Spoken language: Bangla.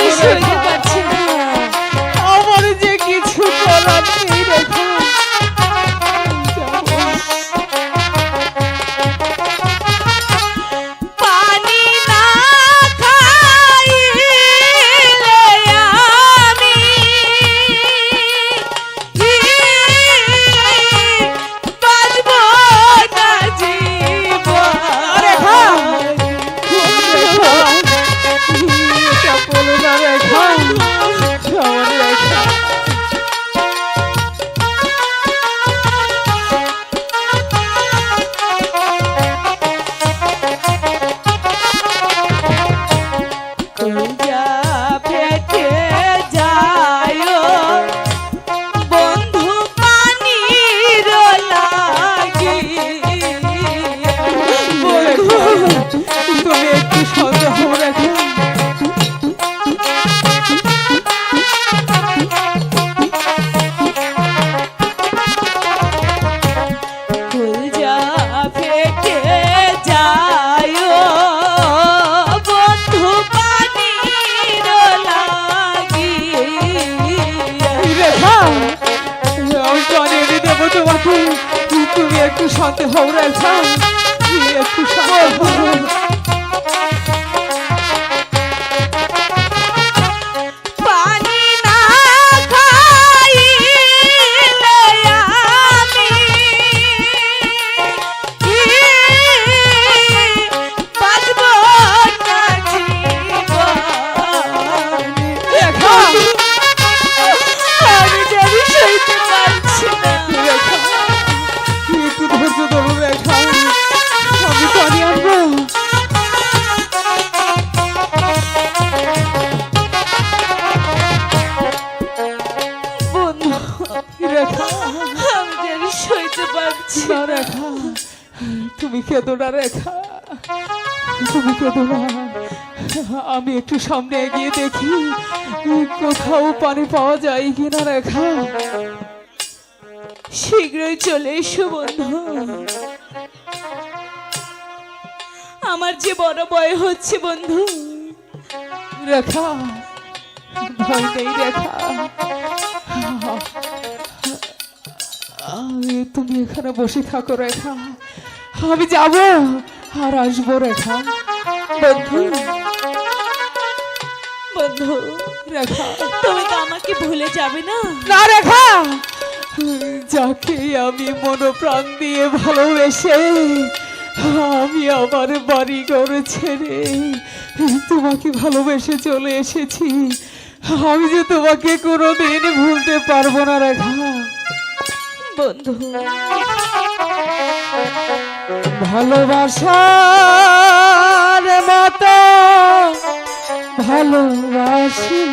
কি আজ করব একটু সন্দেহ রেখা একটু সন্দেহ ধৈর্য আমি পানি আনব তুমি কেঁদো না রেখা তুমি কেঁদো না আমি একটু সামনে এগিয়ে দেখি কোথাও পানি পাওয়া যায় কিনা রেখা। শীঘ্রই চলে এসো বন্ধু। আমার যে বড় ভয় হচ্ছে বন্ধু রেখা ভয় নেই রেখা তুমি এখানে বসে থাকো রেখা। আমি যাব আর আসব রেখা। বন্ধু বন্ধু রেখা। তুমি তো আমাকে ভুলে যাবে না? না রেখা! যাকে আমি মনোপ্রাণ দিয়ে ভালোবেসে আমি আমার বাড়ি ঘর ছেড়ে তোমাকে ভালোবেসে চলে এসেছি। আমি যে তোমাকে কোনোদিন ভুলতে পারব না রেখা বন্ধু, ভালোবাসার মতো ভালোবাসিলে